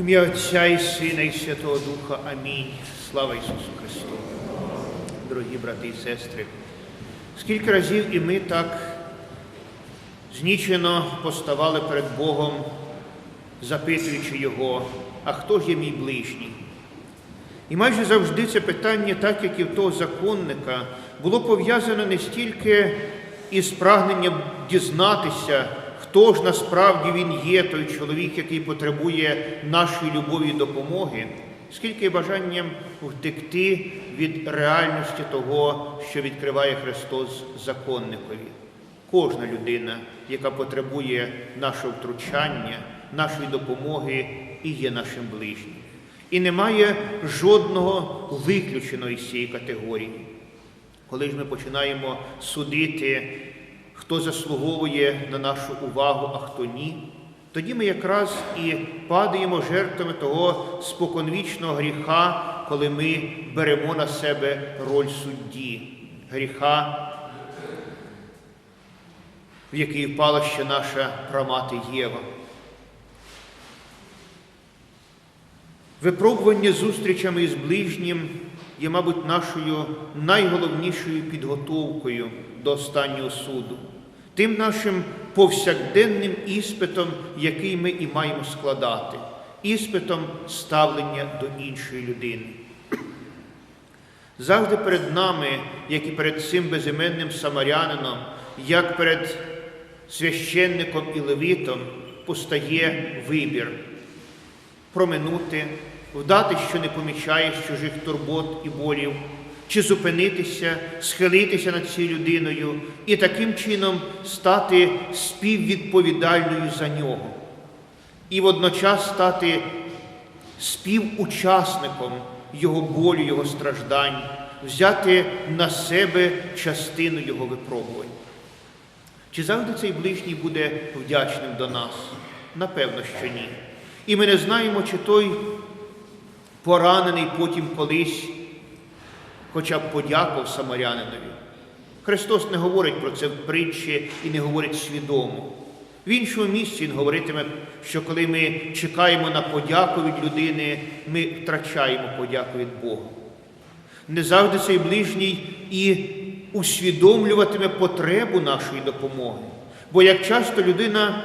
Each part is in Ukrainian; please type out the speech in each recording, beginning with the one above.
Ім'я Отця і Сина, і Святого Духа. Амінь. Слава Ісусу Христу. Дорогі брати і сестри, скільки разів і ми так знічено поставали перед Богом, запитуючи Його, а хто ж є мій ближній? І майже завжди це питання, так як і в того законника, було пов'язане не стільки із прагненням дізнатися, хто ж насправді він є, той чоловік, який потребує нашої любові і допомоги, скільки бажанням втекти від реальності того, що відкриває Христос законникові. Кожна людина, яка потребує нашого втручання, нашої допомоги, і є нашим ближнім. І немає жодного виключеного із цієї категорії. Коли ж ми починаємо судити, хто заслуговує на нашу увагу, а хто ні, тоді ми якраз і падаємо жертвами того споконвічного гріха, коли ми беремо на себе роль судді, гріха, в який впала ще наша прамати Єва. Випробування зустрічами із ближнім є, мабуть, нашою найголовнішою підготовкою до останнього суду, тим нашим повсякденним іспитом, який ми і маємо складати, іспитом ставлення до іншої людини. Завжди перед нами, як і перед цим безіменним самарянином, як перед священником і левітом, постає вибір проминути, вдати, що не помічаєш чужих турбот і болів, чи зупинитися, схилитися над цією людиною і таким чином стати співвідповідальною за нього, і водночас стати співучасником його болю, його страждань, взяти на себе частину його випробувань. Чи завжди цей ближній буде вдячним до нас? Напевно, що ні. І ми не знаємо, чи той поранений потім колись, хоча б подякував самарянинові. Христос не говорить про це в притчі і не говорить свідомо. В іншому місці Він говоритиме, що коли ми чекаємо на подяку від людини, ми втрачаємо подяку від Бога. Не завжди цей ближній і усвідомлюватиме потребу нашої допомоги. Бо як часто людина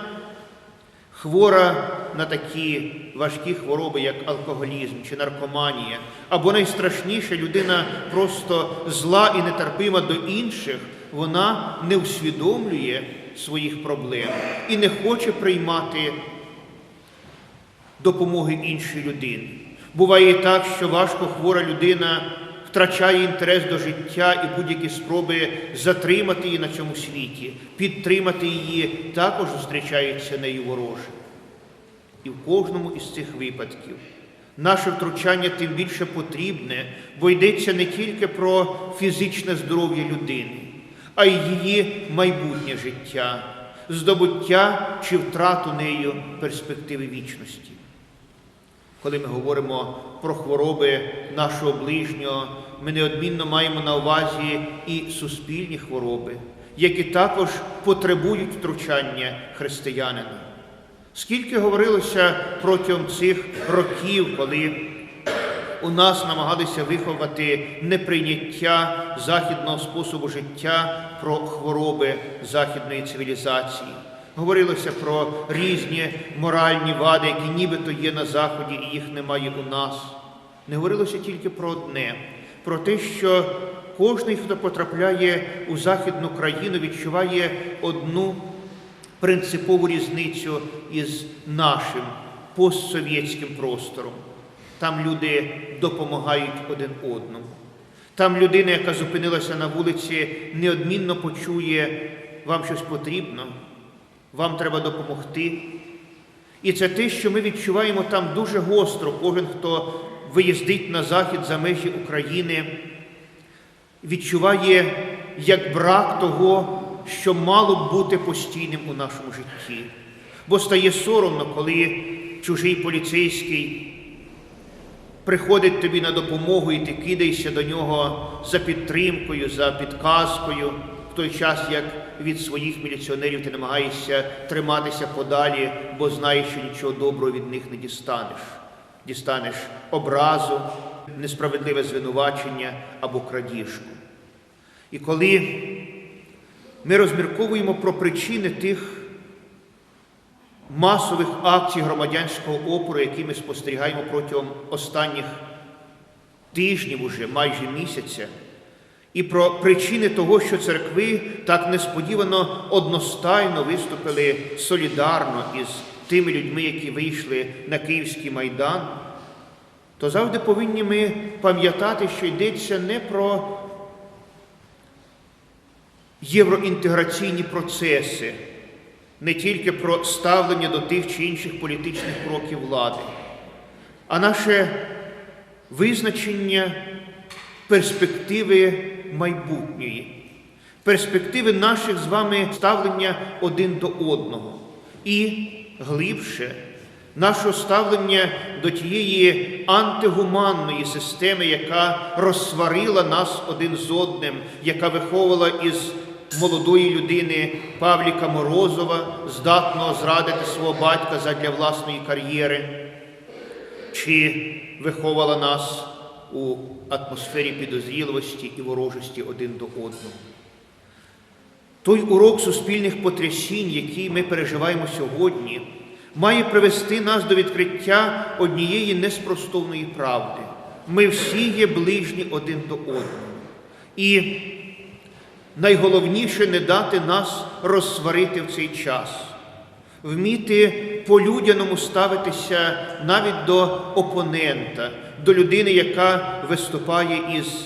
хвора на такі важкі хвороби, як алкоголізм чи наркоманія, або найстрашніше людина просто зла і нетерпима до інших, вона не усвідомлює своїх проблем і не хоче приймати допомоги іншої людини. Буває і так, що важко хвора людина втрачає інтерес до життя і будь-які спроби затримати її на цьому світі, підтримати її, також зустрічається нею вороже. І в кожному із цих випадків наше втручання тим більше потрібне, бо йдеться не тільки про фізичне здоров'я людини, а й її майбутнє життя, здобуття чи втрату нею перспективи вічності. Коли ми говоримо про хвороби нашого ближнього, ми неодмінно маємо на увазі і суспільні хвороби, які також потребують втручання християнина. Скільки говорилося протягом цих років, коли у нас намагалися виховати неприйняття західного способу життя про хвороби західної цивілізації. Говорилося про різні моральні вади, які нібито є на Заході, і їх немає у нас. Не говорилося тільки про одне, про те, що кожен, хто потрапляє у західну країну, відчуває одну принципову різницю із нашим постсовєтським простором. Там люди допомагають один одному. Там людина, яка зупинилася на вулиці, неодмінно почує, вам щось потрібно, вам треба допомогти. І це те, що ми відчуваємо там дуже гостро, кожен, хто виїздить на захід за межі України, відчуває як брак того, що мало б бути постійним у нашому житті. Бо стає соромно, коли чужий поліцейський приходить тобі на допомогу, і ти кидаєшся до нього за підтримкою, за підказкою, в той час, як від своїх міліціонерів ти намагаєшся триматися подалі, бо знаєш, що нічого доброго від них не дістанеш. дістанеш образу, несправедливе звинувачення або крадіжку. І коли ми розмірковуємо про причини тих масових акцій громадянського опору, які ми спостерігаємо протягом останніх тижнів, уже майже місяця, і про причини того, що церкви так несподівано одностайно виступили солідарно із тими людьми, які вийшли на Київський майдан, то завжди повинні ми пам'ятати, що йдеться не про євроінтеграційні процеси, не тільки про ставлення до тих чи інших політичних кроків влади, а наше визначення перспективи майбутньої, перспективи наших з вами ставлення один до одного. І глибше нашого ставлення до тієї антигуманної системи, яка розсварила нас один з одним, яка виховувала із молодої людини Павліка Морозова, здатного зрадити свого батька задля власної кар'єри, чи виховувала нас у атмосфері підозріливості і ворожості один до одного. Той урок суспільних потрясінь, який ми переживаємо сьогодні, має привести нас до відкриття однієї неспростовної правди. Ми всі є ближні один до одного. І найголовніше не дати нас розсварити в цей час, вміти по-людяному ставитися навіть до опонента, до людини, яка виступає із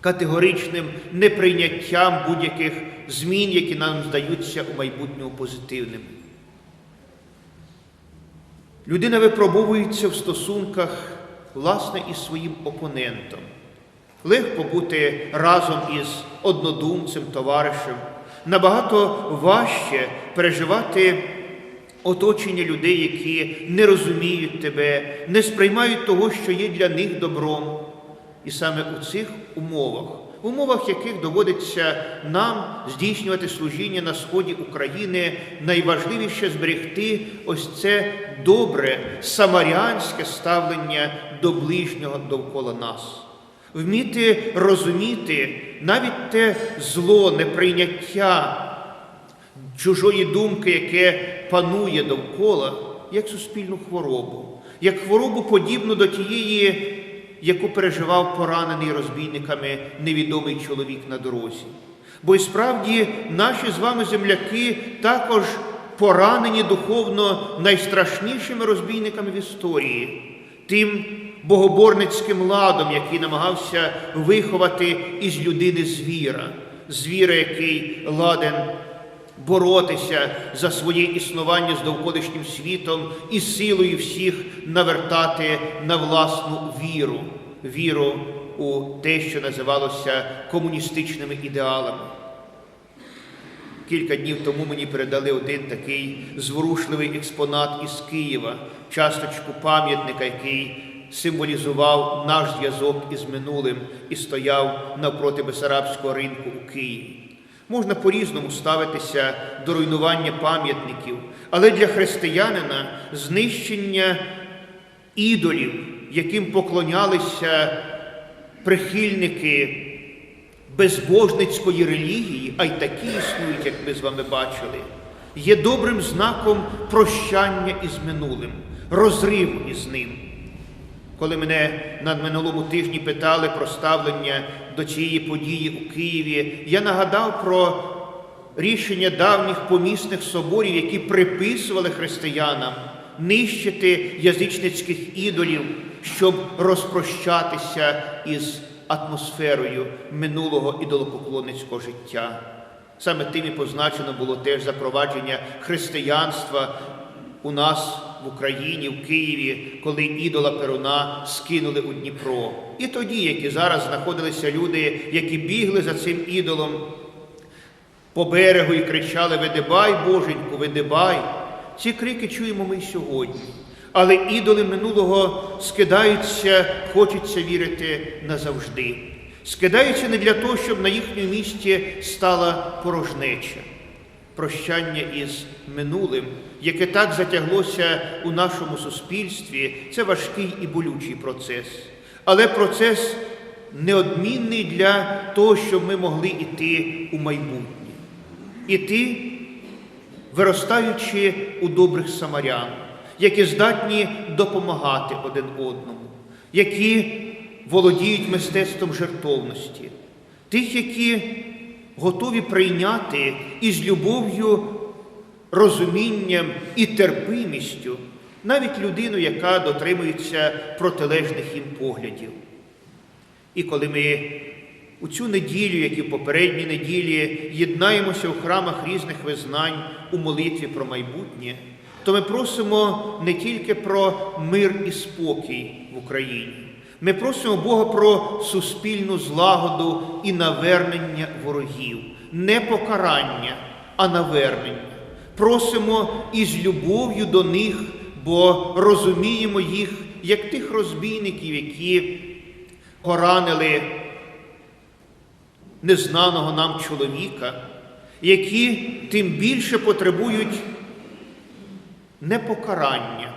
категоричним неприйняттям будь-яких змін, які нам здаються у майбутньому позитивними. Людина випробовується в стосунках, власне, із своїм опонентом. Легко бути разом із однодумцем, товаришем. Набагато важче переживати оточення людей, які не розуміють тебе, не сприймають того, що є для них добром. І саме у цих умовах, в умовах яких доводиться нам здійснювати служіння на сході України, найважливіше зберегти ось це добре самарянське ставлення до ближнього довкола нас, вміти розуміти навіть те зло, неприйняття чужої думки, яке панує довкола, як суспільну хворобу, як хворобу подібну до тієї яку переживав поранений розбійниками невідомий чоловік на дорозі. Бо і справді наші з вами земляки також поранені духовно найстрашнішими розбійниками в історії, тим богоборницьким ладом, який намагався виховати із людини звіра, звіра, який ладен боротися за своє існування з довколишнім світом і силою всіх навертати на власну віру, віру у те, що називалося комуністичними ідеалами. Кілька днів тому мені передали один такий зворушливий експонат із Києва, часточку пам'ятника, який символізував наш зв'язок із минулим і стояв навпроти Бесарабського ринку у Києві. Можна по-різному ставитися до руйнування пам'ятників, але для християнина знищення ідолів, яким поклонялися прихильники безбожницької релігії, а й такі існують, як ми з вами бачили, є добрим знаком прощання із минулим, розриву із ним. Коли мене на минулому тижні питали про ставлення до цієї події у Києві, я нагадав про рішення давніх помісних соборів, які приписували християнам нищити язичницьких ідолів, щоб розпрощатися із атмосферою минулого ідолопоклонницького життя. Саме тим і позначено було теж запровадження християнства у нас в Україні, в Києві, коли ідола Перуна скинули у Дніпро. І тоді, як і зараз знаходилися люди, які бігли за цим ідолом по берегу і кричали Видибай, Боженьку, видибай. Ці крики чуємо ми сьогодні. Але ідоли минулого скидаються, хочеться вірити назавжди. Скидаються не для того, щоб на їхньому місці стала порожнеча. Прощання із минулим яке так затяглося у нашому суспільстві, це важкий і болючий процес. Але процес неодмінний для того, щоб ми могли йти у майбутнє. Іти, виростаючи у добрих самарян, які здатні допомагати один одному, які володіють мистецтвом жертовності, тих, які готові прийняти із любов'ю, розумінням і терпимістю навіть людину, яка дотримується протилежних їм поглядів. І коли ми у цю неділю, як і в попередні неділі, єднаємося у храмах різних визнань у молитві про майбутнє, то ми просимо не тільки про мир і спокій в Україні. Ми просимо Бога про суспільну злагоду і навернення ворогів, не покарання, а навернення. Просимо із любов'ю до них, бо розуміємо їх як тих розбійників, які поранили незнаного нам чоловіка, які тим більше потребують не покарання,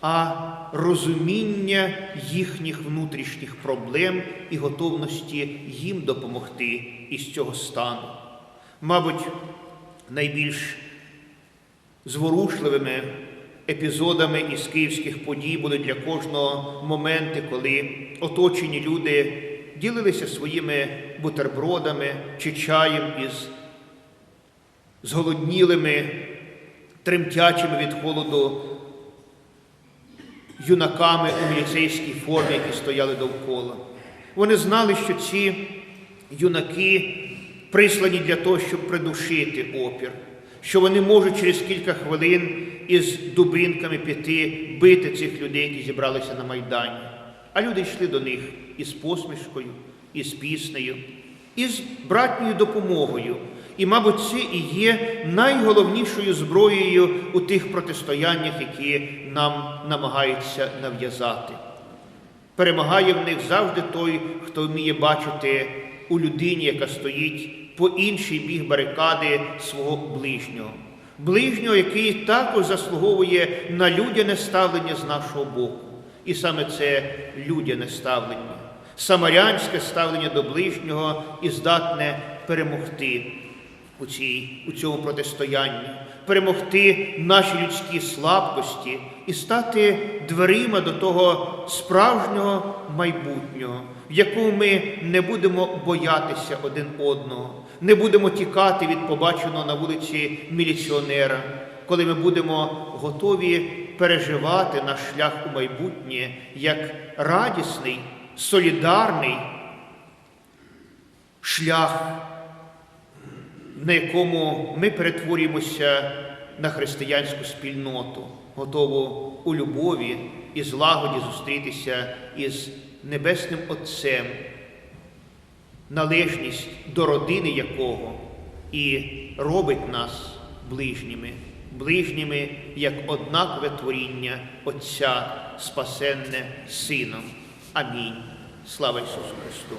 а розуміння їхніх внутрішніх проблем і готовності їм допомогти із цього стану. Мабуть, найбільш зворушливими епізодами із київських подій були для кожного моменти, коли оточені люди ділилися своїми бутербродами чи чаєм із зголоднілими, тремтячими від холоду юнаками у міліцейській формі, які стояли довкола. Вони знали, що ці юнаки прислані для того, щоб придушити опір, що вони можуть через кілька хвилин із дубинками піти бити цих людей, які зібралися на Майдані. А люди йшли до них із посмішкою, із піснею, із братньою допомогою. І, мабуть, це і є найголовнішою зброєю у тих протистояннях, які нам намагаються нав'язати. Перемагає в них завжди той, хто вміє бачити у людині, яка стоїть по інший біг барикади свого ближнього. Ближнього, який також заслуговує на людяне ставлення з нашого боку. І саме це людяне ставлення, самарянське ставлення до ближнього і здатне перемогти у, цій, у цьому протистоянні, перемогти наші людські слабкості і стати дверима до того справжнього майбутнього, в якому ми не будемо боятися один одного, не будемо тікати від побаченого на вулиці міліціонера, коли ми будемо готові переживати наш шлях у майбутнє як радісний, солідарний шлях на якому ми перетворюємося на християнську спільноту, готову у любові і злагоді зустрітися із Небесним Отцем, належність до родини якого і робить нас ближніми, ближніми як однакове творіння Отця, спасенне Сином. Амінь. Слава Ісусу Христу!